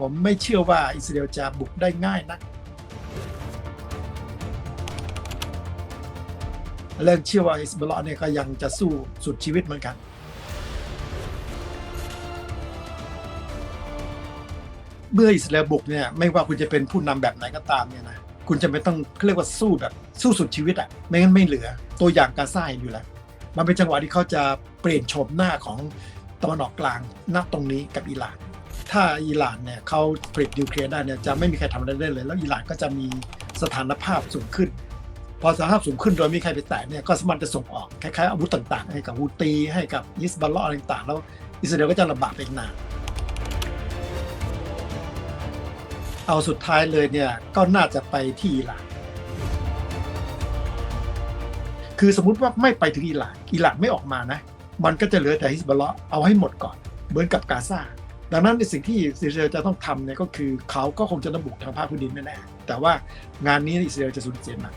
ผมไม่เชื่อว่าอิสราเอลจะบุกได้ง่ายนะเริ่มเชื่อว่าอิสบอลเนี่ยก็ยังจะสู้สุดชีวิตเหมือนกัน เมื่ออิสราเอลบุกเนี่ยไม่ว่าคุณจะเป็นผู้นำแบบไหนก็ตามเนี่ยนะคุณจะไม่ต้องเขาเรียกว่าสู้แบบสู้สุดชีวิตอะ่ะไม่งั้นไม่เหลือ ตัวอย่างกาซ่าอยู่แล้ว มันเป็นจังหวะที่เขาจะเปลี่ยนโฉมหน้าของตะวันออกกลางณตรงนี้กับอิหร่าน ถ้าอิหร่านเนี่ยเขาผลิตนิวเคลียร์ได้เนี่ยจะไม่มีใครทำอะไรได้เลย แล้วอิหร่านก็จะมีสถานภาพสูงขึ้น พอสถานภาพสูงขึ้นโดยไม่มีใครไปแตะเนี่ยก็สามารถจะส่งออกคล้ายๆอาวุธต่างๆ ให้กับฮูตีให้กับยิสบอลลอะไรต่างๆ แล้วอิสราเอลก็จะลำบากไปอีกนานเอาสุดท้ายเลยเนี่ยก็น่าจะไปที่อิหร่านคือสมมติว่าไม่ไปถึงอิหร่านอิหร่านไม่ออกมานะ มันก็จะเหลือแต่ฮิสบอลลเอาให้หมดก่อนเหมือนกับกาซา ดังนั้นในสิ่งที่อิสราเอลจะต้องทำเนี่ยก็คือเขาก็คงจะต้องบุกทางภาคพื้นดินแน่ๆแต่ว่างานนี้อิสราเอลจะสูญเสียหนัก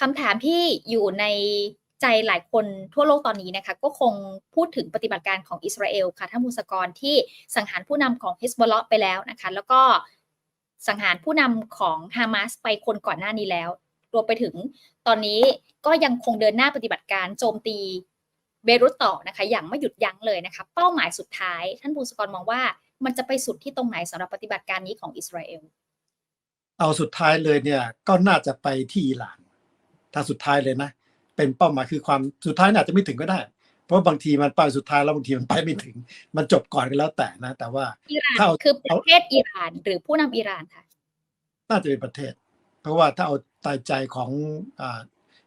คำถามที่อยู่ใน ใจหลายคนทั่วโลกตอนนี้นะคะ ก็คงพูดถึงปฏิบัติการของอิสราเอลค่ะท่านมูสกรที่สังหารผู้นำของฮิสบอลาะไปแล้วนะคะ แล้วก็สังหารผู้นำของฮามาสไปคนก่อนหน้านี้แล้ว รวมไปถึงตอนนี้ก็ยังคงเดินหน้าปฏิบัติการโจมตีเบรุตต่อนะคะ อย่างไม่หยุดยั้งเลยนะคะ เป้าหมายสุดท้าย ท่านบูสกรมองว่ามันจะไปสุดที่ตรงไหนสำหรับปฏิบัติการนี้ของอิสราเอลเอาสุดท้ายเลยเนี่ยก็น่าจะไปที่อิหร่านถ้าสุดท้ายเลยนะ เป็นเป้าหมายคือความสุดท้ายอาจจะไม่ถึงก็ได้ เพราะบางทีมันไปสุดท้ายแล้วบางทีมันไปไม่ถึง มันจบก่อนก็แล้วแต่นะ แต่ว่าอิหร่านถ้าเอาคือประเทศอิหร่านหรือผู้นำอิหร่านค่ะ น่าจะเป็นประเทศ เพราะว่าถ้าเอาตายใจของอ่า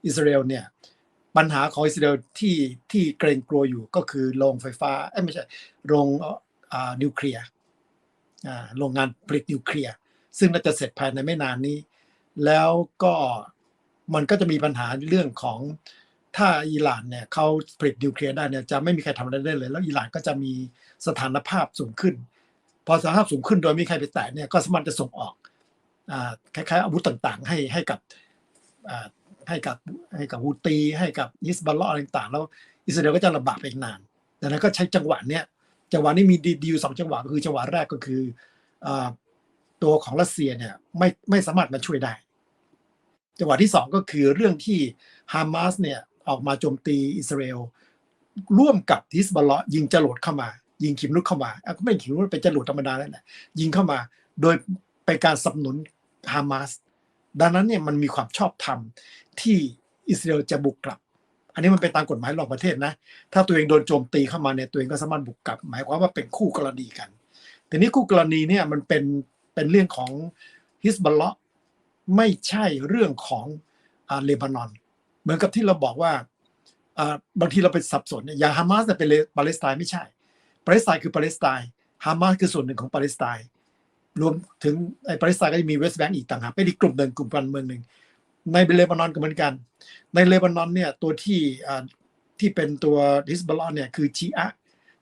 อิสราเอลเนี่ยปัญหาของอิสราเอลที่ที่เกรงกลัวอยู่ก็คือโรงไฟฟ้าเอ้ยไม่ใช่โรงอ่านิวเคลียร์อ่าโรงงานผลิตนิวเคลียร์ซึ่งน่าจะเสร็จภายในไม่นานนี้ แล้วก็ มันก็จะมีปัญหาเรื่องของถ้าอิหร่านเนี่ยเขาผลิตนิวเคลียร์ได้เนี่ยจะไม่มีใครทำอะไรได้เลย แล้วอิหร่านก็จะมีสถานภาพสูงขึ้น พอสถานภาพสูงขึ้นโดยไม่มีใครไปแตะเนี่ยก็สามารถจะส่งออกอ่าคล้ายๆอาวุธต่างๆ ให้ให้กับให้กับให้กับฮูตีให้กับยิสบอลลอะไรต่างๆ แล้วอิสราเอลก็จะลำบากไปอีกนานดังนั้นก็ใช้จังหวะเนี้ยจังหวะนี้มีดีดอยู่สองจังหวะก็คือจังหวะแรกก็คืออตัวของรัสเซียเนี่ยไม่ไม่สามารถมาช่วยได้ จังหวะที่สองก็คือเรื่องที่ฮามาสเนี่ยออกมาโจมตีอิสราเอลร่วมกับฮิสบอลลยิงจรวดเข้ามา ยิงขีมนุษเข้ามาอะก็ไม่ขีมนุษเป็นจรวดธรรมดาแล้วแหละยิงเข้ามา โดยเป็นการสนับสนุนฮามาสดังนั้นเนี่ยมันมีความชอบธรรมที่อิสราเอลจะบุกกลับ อันนี้มันเป็นตามกฎหมายระหว่างประเทศนะ ถ้าตัวเองโดนโจมตีเข้ามาเนี่ยตัวเองก็สามารถบุกกลับ หมายความว่าเป็นคู่กรณีกัน แต่นี้คู่กรณีเนี่ยมันเป็นเป็นเรื่องของฮิสบอลเลาะ ไม่ใช่เรื่องของเลบานอน เหมือนกับที่เราบอกว่าบางทีเราไปสับสนเนี่ยอย่างฮามาสเป็นปาเลสไตน์ไม่ใช่ปาเลสไตน์คือปาเลสไตน์ฮามาสคือส่วนหนึ่งของปาเลสไตน์รวมถึงไอ้ปาเลสไตน์ก็จะมีเวสต์แบงก์อีกต่างหากเป็นอีกกลุ่มหนึ่งกลุ่มการเมืองหนึ่งในเลบานอนก็เหมือนกัน ในเลบานอนเนี่ยตัวที่ที่เป็นตัวฮิสบอลเนี่ยคือชีอะ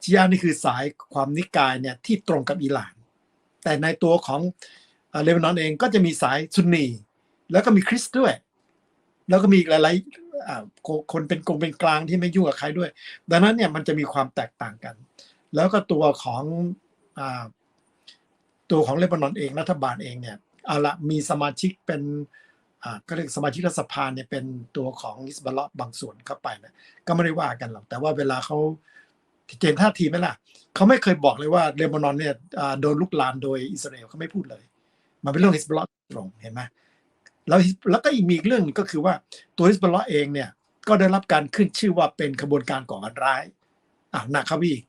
ชีอะนี่คือสายความนิกายเนี่ยที่ตรงกับอิหร่าน แต่ในตัวของ เลบานอนเองก็จะมีสายซุนนีแล้วก็มีคริสต์ด้วย แล้วก็มีอีกหลายๆคนเป็นกงเป็นกลางที่ไม่ยุ่งกับใครด้วย ดังนั้นเนี่ยมันจะมีความแตกต่างกัน แล้วก็ตัวของอตัวของเลบานอนเองรัฐบาลเองเนี่ยเอาละมีสมาชิกเป็นก็เรียกสมาชิกรัฐสภาเนี่ยเป็นตัวของอิสบอลบางส่วนเข้าไปนะก็ไม่ได้ว่ากันหรอกแต่ว่าเวลาเขาเกณฑ์ท่าทีไหมล่ะเขาไม่เคยบอกเลยว่าเลบานอนเนี่ยโดนลุกลามโดยอิสราเอลเขาไม่พูดเลย มันเป็นเรื่องฮิสบอลตรงเห็นไหมแล้วแล้วก็อีกมีอีกเรื่องก็คือว่าตัวฮิสบอลเองเนี่ยก็ได้รับการขึ้นชื่อว่าเป็นขบวนการก่อการร้ายอ่าหนักเข้าอีก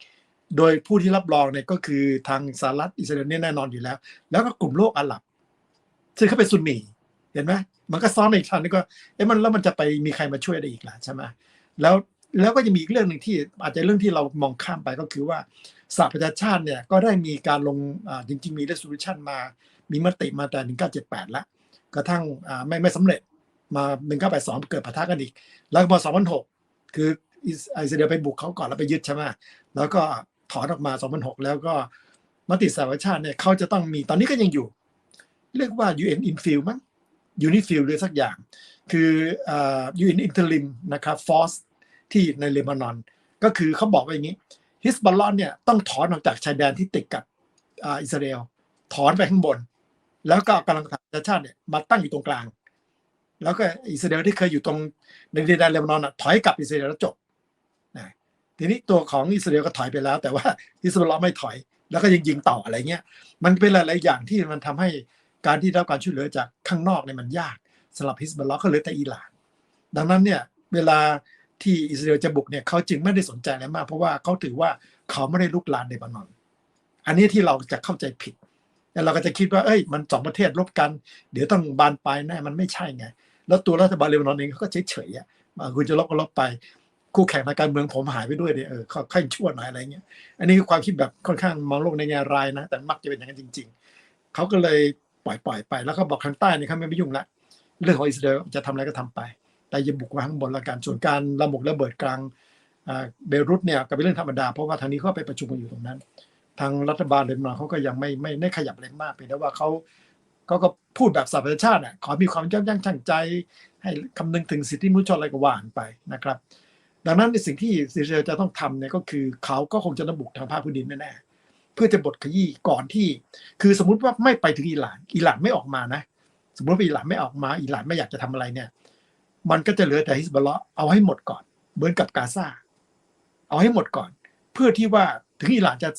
โดยผู้ที่รับรองเนี่ยก็คือทางสหรัฐอิสราเอลเนี่ยแน่นอนอยู่แล้ว แล้วก็กลุ่มโลกอาหรับ ซึ่งเขาเป็นซุนนีเห็นไหมมันก็ซ้อนในอีกทางนึงก็เอ๊ะมันแล้วมันจะไปมีใครมาช่วยได้อีกล่ะใช่ไหมแล้วแล้วก็จะมีอีกเรื่องหนึ่งที่อาจจะเรื่องที่เรามองข้ามไปก็คือว่าสหประชาชาติเนี่ยก็ได้มีการลงอ่าจริงๆมี resolution มา มีมติมาแต่ 1978 แล้ว กระทั่งไม่ไม่สำเร็จมา 1982 เกิดปะทะกันอีก แล้วพอ2006 คืออิสราเอลไปบุกเขาก่อนแล้วไปยึดใช่ไหมแล้วก็ถอนออกมา 2006 แล้วก็มติสหประชาติเนี่ยเขาจะต้องมีตอนนี้ก็ยังอยู่ เรียกว่า UN Infield มั้ง Unifil หรือสักอย่าง คือเอ่อ UN Interim นะครับ Force ที่ในเลบานอน ก็คือเขาบอกว่าอย่างนี้ฮิสบอลลอนเนี่ยต้องถอนออกจากชายแดนที่ติดกับอิสราเอลถอนไปข้างบน แล้วก็กำลังทหารประชาชาติเนี่ยมาตั้งอยู่ตรงกลาง แล้วก็อิสราเอลที่เคยอยู่ตรงในดินแดนเลบานอนอะถอยกลับอิสราเอลแล้วจบนะทีนี้ตัวของอิสราเอลก็ถอยไปแล้ว แต่ว่าฮิสบอลลอนไม่ถอย แล้วก็ยังยิงต่ออะไรเงี้ยมันเป็นหลายๆอย่างที่มันทำให้การที่รับการช่วยเหลือจากข้างนอกเนี่ยมันยากสำหรับฮิสบอลลอฮ์ก็เหลือแต่อิหร่าน ดังนั้นเนี่ยเวลาที่อิสราเอลจะบุกเนี่ยเขาจึงไม่ได้สนใจอะไรมาก เพราะว่าเขาถือว่าเขาไม่ได้ลุกลานเลบานอน อันนี้ที่เราจะเข้าใจผิด แล้วเราก็จะคิดว่าเอ้ยมันสองประเทศรบกัน เดี๋ยวต้องบานปลายแน่มันไม่ใช่ไง แล้วตัวรัฐบาลเลบานอนเองเขาก็เฉยๆอะอ่าคุณจะลบก็ลบไป คู่แข่งทางการเมืองผมหายไปด้วยเนี่ยเออเขาค่อยชั่วหน่อยอะไรเงี้ยอันนี้คือความคิดแบบค่อนข้างมองโลกในแง่ร้ายนะ แต่มักจะเป็นอย่างนั้นจริง ๆเขาก็เลยปล่อยปล่อยไป แล้วก็บอกทางใต้เนี่ยเขาไม่ไปยุ่งละเรื่องของอิสราเอลจะทำอะไรก็ทำไป แต่อย่าบุกมาข้างบนละกันส่วนการระบบระเบิดกลางเบรุตเนี่ยก็เป็นเรื่องธรรมดาเพราะว่าทางนี้เขาไปประชุมกันอยู่ตรงนั้น ทางรัฐบาลเลบานอนเขาก็ยังไม่ไม่ได้ขยับอะไรมากเพียงแต่ว่าเขาเขาก็พูดแบบสหประชาชาติอะขอมีความยับยั้งชั่งใจ ให้คำนึงถึงสิทธิมนุษยชนอะไรก็ว่านไปนะครับ ดังนั้นในสิ่งที่อิสราเอลจะต้องทำเนี่ยก็คือเขาก็คงจะต้องบุกทางภาคพื้นดินแน่ๆเพื่อจะบดขยี้ก่อนที่ คือสมมติว่าไม่ไปถึงอิหร่าน อิหร่านไม่ออกมานะ สมมติว่าอิหร่านไม่ออกมา อิหร่านไม่อยากจะทำอะไรเนี่ย มันก็จะเหลือแต่ฮิสบอลเลาะเอาให้หมดก่อน เหมือนกับกาซาเอาให้หมดก่อน เพื่อที่ว่าถึงอิหร่านจะ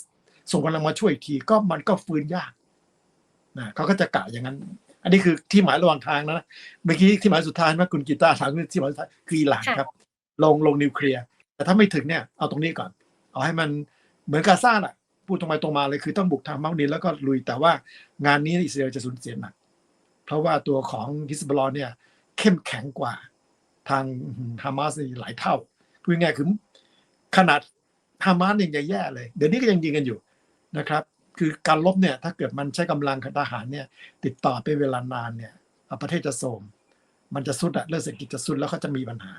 ส่งกำลังมาช่วยอีกทีก็มันก็ฟื้นยากนะเขาก็จะกะอย่างนั้น อันนี้คือที่หมายระหว่างทางนะเมื่อกี้ที่หมายสุดท้ายนะคุณกีตาร์ถามที่หมายสุดท้ายคืออิหร่านครับ ลงลงนิวเคลียร์แต่ถ้าไม่ถึงเนี่ยเอาตรงนี้ก่อน เอาให้มันเหมือนกาซาน่ะพูดตรงไปตรงมาเลยคือต้องบุกทางมักนินแล้วก็ลุยแต่ว่างานนี้อิสราเอลจะสูญเสียหนักเพราะว่าตัวของฮิสบอลเนี่ย เข้มแข็งกว่าทางฮามาสหลายเท่าพูดง่ายๆคือขนาดฮามาสยังแย่เลย เดี๋ยวนี้ก็ยังยิงกันอยู่ นะครับ คือการลบเนี่ยถ้าเกิดมันใช้กำลังทหารเนี่ยติดต่อไปเวลานานเนี่ยประเทศจะโทมมันจะสุดอะเรื่องเศรษฐกิจจะสุดแล้วเขาจะมีปัญหา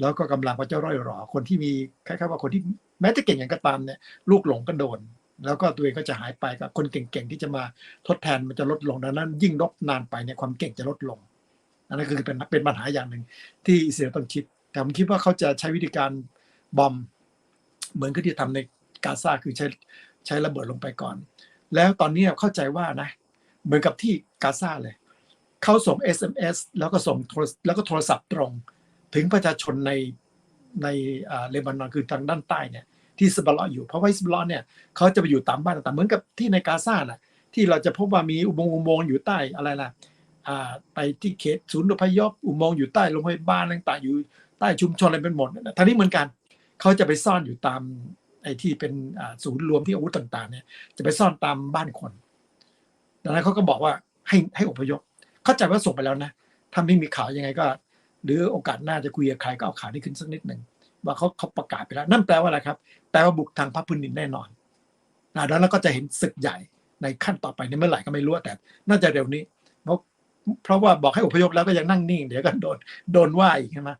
แล้วก็กำลังก็จะร่อยหรอ คนที่มีคล้ายๆว่าคนที่แม้จะเก่งอย่างก็ตามเนี่ยลูกหลงก็โดน แล้วก็ตัวเองก็จะหายไปกับคนเก่งๆที่จะมาทดแทนมันจะลดลงดังนั้น ยิ่งรบนานไปเนี่ยความเก่งจะลดลงอันนั้นคือเป็นเป็นปัญหาอย่างหนึ่งที่อิสราเอลต้องคิด แต่ผมคิดว่าเขาจะใช้วิธีการบอม เหมือนกับที่ทำในกาซาคือใช้ ใช้ระเบิดลงไปก่อน แล้วตอนนี้เข้าใจว่านะ เหมือนกับที่กาซาเลย เขาส่ง SMS แล้วก็ส่งแล้วก็โทรศัพท์ตรง ถึงประชาชนในในเลบานอนคือทางด้านใต้เนี่ยที่สบลออยู่เพราะว่าสบลอเนี่ยเขาจะไปอยู่ตามบ้านต่างๆเหมือนกับที่ในกาซาน่ะที่เราจะพบว่ามีอุโมงค์อุโมงค์อยู่ใต้อะไรล่ะไปที่เขตศูนย์อพยพอุโมงค์อยู่ใต้โรงพยาบาลต่างๆ อยู่ใต้ชุมชนอะไรเป็นหมดทางนี้เหมือนกัน เขาจะไปซ่อนอยู่ตาม ไอ้ที่เป็นศูนย์รวมที่อาวุธต่างๆเนี่ยจะไปซ่อนตามบ้านคนดังนั้นเขาก็บอกว่าให้ให้อพยพ เข้าใจว่าส่งไปแล้วนะถ้าไม่มีข่าวยังไงก็ หรือโอกาสหน้าจะคุยกับใครก็เอาข่าวนี้ขึ้นสักนิดหนึ่งว่าเขาเขาประกาศไปแล้ว นั่นแปลว่าอะไรครับแปลว่าบุกทางพระพื้นดินแน่นอนนะแล้วเราก็จะเห็นศึกใหญ่ในขั้นต่อไปในเมื่อไหร่ก็ไม่รู้แต่ น่าจะเร็วนี้ เพราะเพราะว่าบอกให้อพยพแล้วก็ยังนั่งนิ่งเดี๋ยวก็โดนโดนว่าอีกใช่ไหม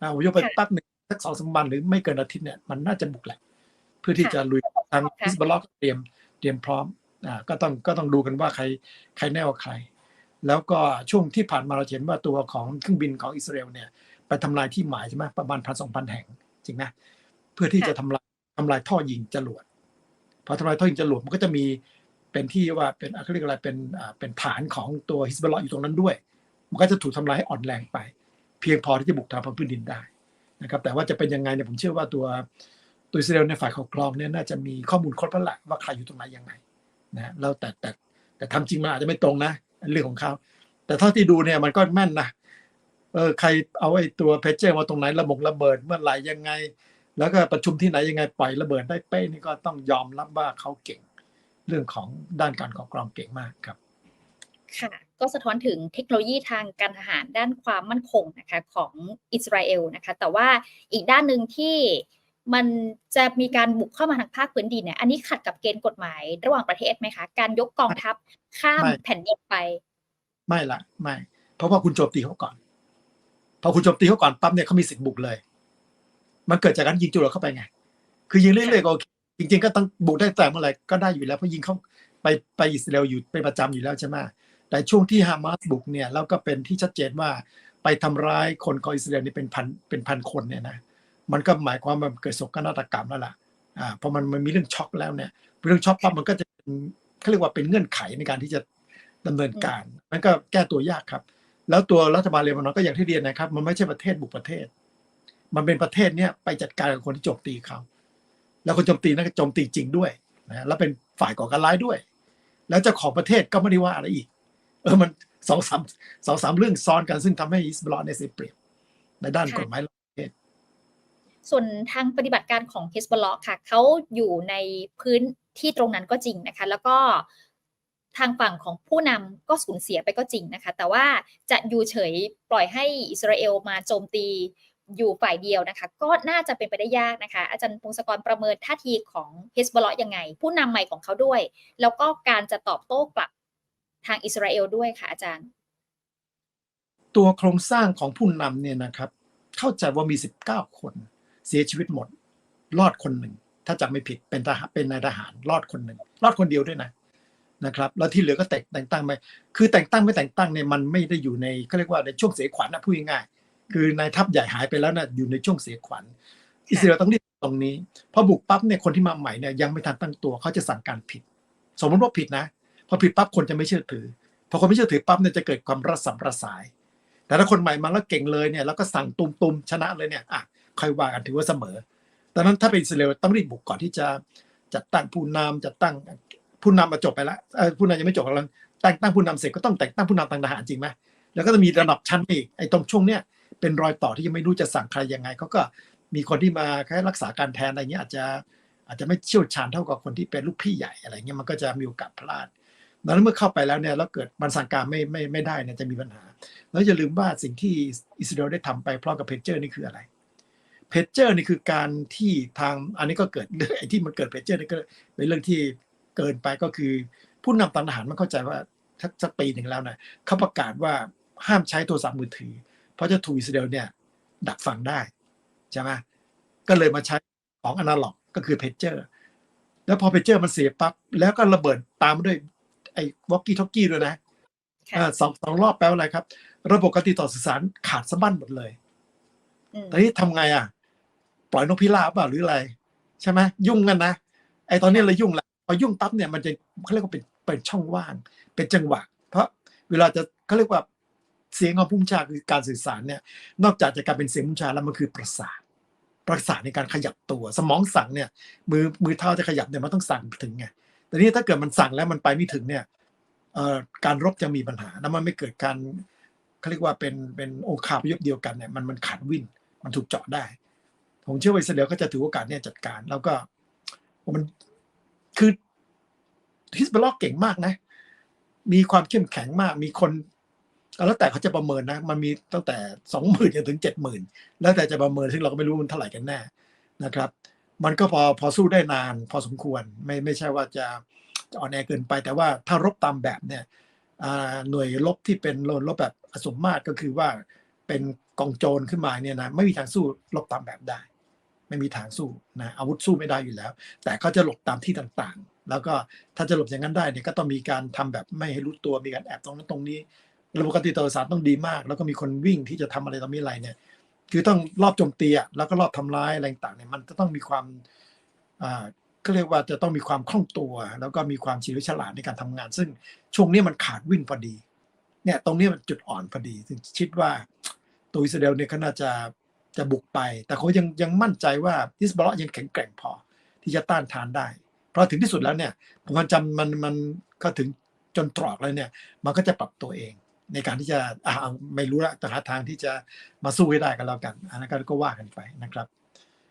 อพยพไปแป๊บหนึ่งสักสองสามวันหรือไม่เกินอาทิตย์เนี่ยมันน่าจะบุกแหละ เพื่อที่จะลุยทางอิสบอลล็อกเตรียมเตรียมพร้อมอ่าก็ต้องก็ต้องดูกันว่าใครใครแน่กว่าใคร แล้วก็ช่วงที่ผ่านมาเราเห็นว่าตัวของเครื่องบินของอิสราเอลเนี่ยไปทำลายที่หมายใช่ไหมประมาณพันสองพันแห่งจริงนะเพื่อที่จะทำลายทำลายท่อยิงจรวดพอทำลายท่อยิงจรวดมันก็จะมีเป็นที่ว่าเป็นเขาเรียกอะไรเป็นอ่าเป็นฐานของตัวฮิสบอลอยู่ตรงนั้นด้วย มันก็จะถูกทำลายให้อ่อนแรงไป เพียงพอที่จะบุกทางพื้นดินได้นะครับแต่ว่าจะเป็นยังไงเนี่ยผมเชื่อว่าตัว ตัวอิสราเอลในฝ่ายปกรองเนี่ยน่าจะมีข้อมูลครบแล้วแหละว่าใครอยู่ตรงไหนยังไงนะแล้วแต่แต่แต่ทำจริงมันอาจจะไม่ตรงนะเรื่องของเขาแต่เท่าที่ดูเนี่ยมันก็แม่นนะเออใครเอาไอ้ตัวเพจเจอร์มาตรงไหนระบบระเบิดเมื่อไหร่ยังไง แล้วก็ประชุมที่ไหนยังไงปล่อยระเบิดได้เป๊ะนี่ก็ต้องยอมรับว่าเขาเก่ง เรื่องของด้านการกองกรองเก่งมากครับค่ะก็สะท้อนถึงเทคโนโลยีทางการทหารด้านความมั่นคงนะคะของอิสราเอลนะคะแต่ว่าอีกด้านหนึ่งที่ มันจะมีการบุกเข้ามาทางภาคพื้นดินเนี่ย อันนี้ขัดกับเกณฑ์กฎหมายระหว่างประเทศไหมคะ การยกกองทัพข้ามแผ่นดินไป ไม่ละไม่ เพราะว่าคุณโจมตีเขาก่อน พอคุณโจมตีเขาก่อนปั๊บเนี่ยเขามีสิทธิ์บุกเลย มันเกิดจากการยิงจรวดเข้าไปไง คือยิงเรื่อยๆก็โอเคจริง ๆ ก็ต้องบุกได้แต่เมื่อไหร่ก็ได้อยู่แล้วเพราะยิงเขาไปไปอิสราเอลอยู่เป็นประจำอยู่แล้วใช่ไหมแต่ช่วงที่ฮามาสบุกเนี่ยแล้วก็เป็นที่ชัดเจนว่าไปทำร้ายคนของอิสราเอลนี่เป็นพันเป็นพันคนเนี่ยนะ มันก็หมายความว่าเกิดโศกนาฏกรรมแล้วล่ะอ่าพอมันมันมีเรื่องช็อกแล้วเนี่ยเรื่องช็อกปั๊บมันก็จะเป็นเขาเรียกว่าเป็นเงื่อนไขในการที่จะดำเนินการมันก็แก้ตัวยากครับ แล้วตัวรัฐบาลเลบานอนก็อย่างที่เรียนนะครับ มันไม่ใช่ประเทศบุกประเทศ มันเป็นประเทศเนี้ยไปจัดการกับคนที่โจมตีเขาแล้วคนโจมตีนั้นก็โจมตีจริงด้วยนะแล้วเป็นฝ่ายก่อการร้ายด้วย แล้วเจ้าของประเทศก็ไม่ได้ว่าอะไรอีก เออมันสองสามสองสามเรื่องซ้อนกันซึ่งทำให้อิสราเอเนี่ยเสียเปรียบในด้านกฎหมาย ส่วนทางปฏิบัติการของ Hezbollah ค่ะเขาอยู่ในพื้นที่ตรงนั้นก็จริงนะคะ แล้วก็ทางฝั่งของผู้นำก็สูญเสียไปก็จริงนะคะ แต่ว่าจะอยู่เฉยปล่อยให้อิสราเอลมาโจมตีอยู่ฝ่ายเดียวนะคะ ก็น่าจะเป็นไปได้ยากนะคะ อาจารย์พงศกรประเมินท่าทีของเฮสบอลยังไง ผู้นำใหม่ของเขาด้วย แล้วก็การจะตอบโต้กลับทางอิสราเอลด้วยค่ะอาจารย์ ตัวโครงสร้างของผู้นำเนี่ยนะครับ เข้าใจว่ามี 19 คน เสียชีวิตหมด รอดคนหนึ่ง ถ้าจำไม่ผิดเป็นทหารเป็นนายทหารรอดคนหนึ่ง รอดคนเดียวด้วยนะนะครับแล้วที่เหลือก็แต่งแต่งตั้งไปคือแต่งตั้งไม่แต่งตั้งเนี่ยมันไม่ได้อยู่ในเขาเรียกว่าในช่วงเสียขวัญนะพูดง่ายๆคือนายทัพใหญ่หายไปแล้วนะอยู่ในช่วงเสียขวัญอิสราเอลต้องรีบตรงนี้พอบุกปั๊บเนี่ยคนที่มาใหม่เนี่ยยังไม่ทันตั้งตัวเขาจะสั่งการผิด สมมติว่าผิดนะพอผิดปั๊บคนจะไม่เชื่อถือพอคนไม่เชื่อถือปั๊บเนี่ยจะเกิดความระสำระสาย แต่ถ้าคนใหม่มาแล้วเก่งเลยเนี่ยแล้วก็สั่งตุมตุมๆชนะเลยเนี่ยอะ ค่อยว่ากันถือว่าเสมอดังนั้นถ้าเป็นอิสราเอลต้องรีบบุกก่อนที่จะจัดตั้งผู้นำจัดตั้งผู้นำมาจบไปแล้วผู้นำยังไม่จบแล้วแต่งตั้งผู้นำเสร็จก็ต้องแต่งตั้งผู้นำทางทหารจริงไหมแล้วก็จะมีระดับชั้นอีกไอ้ตรงช่วงเนี้ยเป็นรอยต่อที่ยังไม่รู้จะสั่งใครยังไงเขาก็มีคนที่มาแค่รักษาการแทนอะไรเงี้ยอาจจะอาจจะไม่เชี่ยวชาญเท่ากับคนที่เป็นลูกพี่ใหญ่อะไรเงี้ยมันก็จะมีโอกาสพลาดดังนั้นเมื่อเข้าไปแล้วเนี่ยแล้วเกิดมันสั่งการไม่ไม่ไม่ได้เนี่ยจะมีปัญหา แล้วอย่าลืมว่าสิ่งที่อิสราเอลได้ทำไปพร้อมกับเพจเจอร์นี่คืออะไร เพจเจอร์นี่คือการที่ทางอันนี้ก็เกิดเรื่องไอ้ที่มันเกิดเพจเจอร์นี่ก็เป็นเรื่องที่เกินไปก็คือ ผู้นำทางทหารมันเข้าใจว่าถ้าสักปีหนึ่งแล้วนะเขาประกาศว่าห้ามใช้โทรศัพท์มือถือ เพราะจะถูกอิสราเอลเนี่ย ดักฟังได้ใช่ไหมก็เลยมาใช้ของอนาล็อกก็คือเพจเจอร์แล้วพอเพจเจอร์มันเสียปั๊บแล้วก็ระเบิดตามมาด้วยไอ้วอกกี้ท็อกกี้ด้วยนะค่ะอ่าสองสองรอบแปลว่าอะไรครับ ระบบการติดต่อสื่อสารขาดสะบั้นหมดเลยอืมตอนนี้ทำไงอะ ปล่อยนกพิราบเปล่าหรืออะไร ใช่ไหมยุ่งกันนะไอตอนนี้เรายุ่งละพอยุ่งปั๊บเนี่ยมันจะเขาเรียกว่าเป็นเป็นช่องว่าง เป็นจังหวะ เพราะเวลาจะเขาเรียกว่าเสียงของผู้บัญชาคือการสื่อสารเนี่ยนอกจากจะกลารเป็นเสียงผู้บัญชาแล้วมันคือประสาทประสาทในการขยับตัว สมองสั่งเนี่ย มือมือเท้าจะขยับเนี่ยมันต้องสั่งถึงไงแต่นี่ถ้าเกิดมันสั่งแล้วมันไปไม่ถึงเนี่ยการรบจะมีปัญหาแล้วมันไม่เกิดการเขาเรียกว่าเป็นเป็นองคาพยพเดียวกันเนี่ยมันมันขาดวินมันถูกเจาะได้ ผมเชื่อว่าอิสราเอลก็จะถือโอกาสเนี่ยจัดการ แล้วก็มันคือฮิสบอลเก่งมากนะ มีความเข้มแข็งมาก มีคนแล้วแต่เขาจะประเมินนะ มันมีตั้งแต่สองหมื่นจนถึงเจ็ดหมื่นแล้วแต่จะประเมินซึ่งเราก็ไม่รู้มันเท่าไหร่กันแน่นะครับ มันก็พอพอสู้ได้นาน พอสมควรไม่ไม่ใช่ว่าจะจะอ่อนแอเกินไป แต่ว่าถ้ารบตามแบบเนี่ยหน่วยรบที่เป็นโลนรบแบบอสมมาตรก็คือว่าเป็นกองโจรขึ้นมาเนี่ยนะไม่มีทางสู้รบตามแบบได้ ไม่มีทางสู้นะอาวุธสู้ไม่ได้อยู่แล้ว แต่เขาจะหลบตามที่ต่างๆ แล้วก็ถ้าจะหลบอย่างนั้นได้เนี่ยก็ต้องมีการทำแบบไม่ให้รู้ตัวมีการแอบตรงนั้นตรงนี้ระบบการติดต่อสื่อสารต้องดีมาก แล้วก็มีคนวิ่งที่จะทำอะไรต่อมีอะไรเนี่ย คือต้องรอบโจมตีอะแล้วก็รอบทำร้ายอะไรต่างๆเนี่ยมันจะต้องมีความอ่าก็เรียกว่าจะต้องมีความคล่องตัว แล้วก็มีความเฉลียวฉลาดในการทำงาน ซึ่งช่วงนี้มันขาดวิ่งพอดี เนี่ย ตรงนี้มันจุดอ่อนพอดี ซึ่งคิดว่าตัวอิสราเอลเนี่ยก็น่าจะ จะบุกไป แต่เขายังยังมั่นใจว่าฮิสบอลยังแข็งแกร่งพอ ที่จะต้านทานได้ เพราะถึงที่สุดแล้วเนี่ยผมจำมันมันก็ถึงจนตรอกเลยเนี่ย มันก็จะปรับตัวเอง ในการที่จะอ่าไม่รู้ละแต่หาทางที่จะมาสู้ให้ได้กันแล้วกันอันนั้นก็ก็ว่ากันไปนะครับ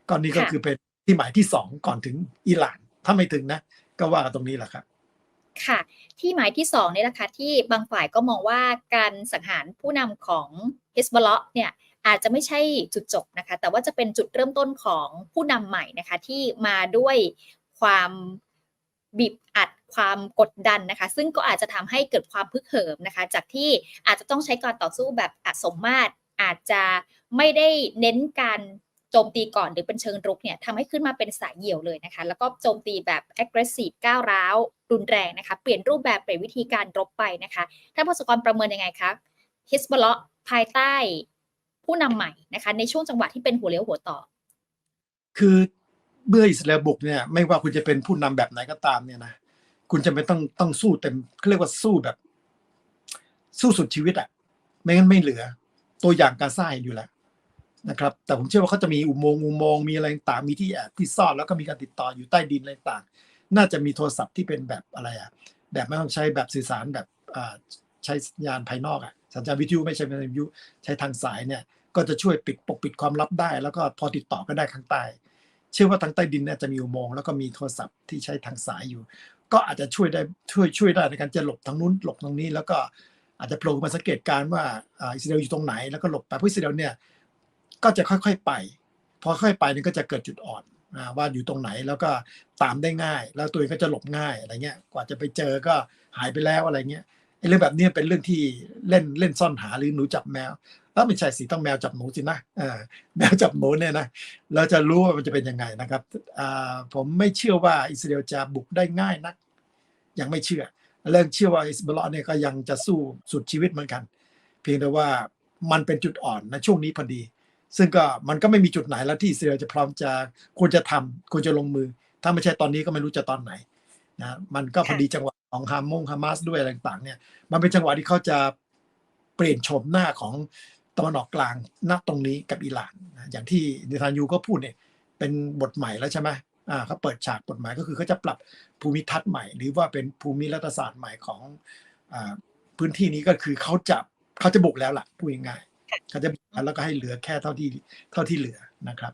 ก่อนนี้ก็ค่ะคือเป็นที่หมายที่สองก่อนถึงอิหร่านถ้าไม่ถึงนะ ก็ว่ากันตรงนี้แหละครับค่ะ ที่หมายที่สองเนี่ยนะคะที่บางฝ่ายก็มองว่าการสังหารผู้นำของเฮสบอลเนี่ย อาจจะไม่ใช่จุดจบนะคะ แต่ว่าจะเป็นจุดเริ่มต้นของผู้นำใหม่นะคะ ที่มาด้วยความบีบอัดความกดดันนะคะ ซึ่งก็อาจจะทำให้เกิดความพึกเหิมนะคะ จากที่อาจจะต้องใช้การต่อสู้แบบอสมมาตรอาจจะไม่ได้เน้นการโจมตีก่อนหรือเป็นเชิงรุกเนี่ยทำให้ขึ้นมาเป็นสายเหี่ยวเลยนะคะ แล้วก็โจมตีแบบ aggressive ก้าวร้าว รุนแรงนะคะ เปลี่ยนรูปแบบเปลี่ยนวิธีการรบไปนะคะท่านพศกรประเมินยังไงคะฮิสบอลภายใต้ ผู้นำใหม่นะคะในช่วงจังหวะที่เป็นหัวเลี้ยวหัวต่อ คือเมื่ออิสราเอลบุกเนี่ยไม่ว่าคุณจะเป็นผู้นำแบบไหนก็ตามเนี่ยนะคุณจะไม่ต้องต้องสู้เต็มเขาเรียกว่าสู้แบบ สู้สุดชีวิตอะไม่งั้นไม่เหลือ ตัวอย่างการสร้างอยู่แล้วนะครับ แต่ผมเชื่อว่าเขาจะมีอุโมงค์อุโมงค์มีอะไรต่างมีที่แอบที่ซ่อนแล้วก็มีการติดต่ออยู่ใต้ดินอะไรต่าง น่าจะมีโทรศัพท์ที่เป็นแบบอะไรอะแบบไม่ต้องใช้แบบสื่อสารแบบใช้สัญญาณภายนอกอะสัญญาณวิทยุไม่ใช่วิทยุใช้ทางสายเนี่ย ก็จะช่วยปิดปกปิดความลับได้ แล้วก็พอติดต่อกันได้ข้างใต้ เชื่อว่าทางใต้ดินเนี่ยจะมีอุโมงค์แล้วก็มีโทรศัพท์ที่ใช้ทางสายอยู่ ก็อาจจะช่วยได้ช่วยช่วยได้ในการจะหลบทางนู้นหลบทางนี้ แล้วก็อาจจะโผล่มาสังเกตการ์ว่าอิสราเอลอยู่ตรงไหนแล้วก็หลบไปเพราะอิสราเอลเนี่ยก็จะค่อยๆไป พอค่อยไปนี่ก็จะเกิดจุดอ่อนว่าอยู่ตรงไหนแล้วก็ตามได้ง่าย แล้วตัวเองก็จะหลบง่ายอะไรเงี้ยกว่าจะไปเจอก็หายไปแล้วอะไรเงี้ยไอ้เรื่องแบบนี้เป็นเรื่องที่เล่นเล่นซ่อนหาหรือหนูจับแมว เออไม่ใช่สิต้องแมวจับหนูสินะเออแมวจับหนูเนี่ยนะเราจะรู้ว่ามันจะเป็นยังไงนะครับอ่าผมไม่เชื่อว่าอิสราเอลจะบุกได้ง่ายนัก ยังไม่เชื่อ เรื่องเชื่อว่าอิสบอลเนี่ยก็ยังจะสู้สุดชีวิตเหมือนกัน เพียงแต่ว่ามันเป็นจุดอ่อนในช่วงนี้พอดี ซึ่งก็มันก็ไม่มีจุดไหนแล้วที่อิสราเอลจะพร้อมจะควรจะทำควรจะลงมือ ถ้าไม่ใช่ตอนนี้ก็ไม่รู้จะตอนไหนนะมันก็พอดีจังหวะของฮามงฮามาสด้วยอะไรต่างๆเนี่ย มันเป็นจังหวะที่เขาจะเปลี่ยนโฉมหน้าของ ตะวันออกกลางณตรงนี้กับอิหร่านอย่างที่เนทานยูก็พูดเนี่ยเป็นบทใหม่แล้วใช่ไหมอ่าเขาเปิดฉากบทใหม่ก็คือเขาจะปรับภูมิทัศน์ใหม่ หรือว่าเป็นภูมิรัฐศาสตร์ใหม่ของอาพื้นที่นี้ก็คือเขาจะเขาจะบุกแล้วล่ะพูดง่ายๆเขาจะบุกแล้วก็ให้เหลือแค่เท่าที่เท่าที่เหลือนะครับ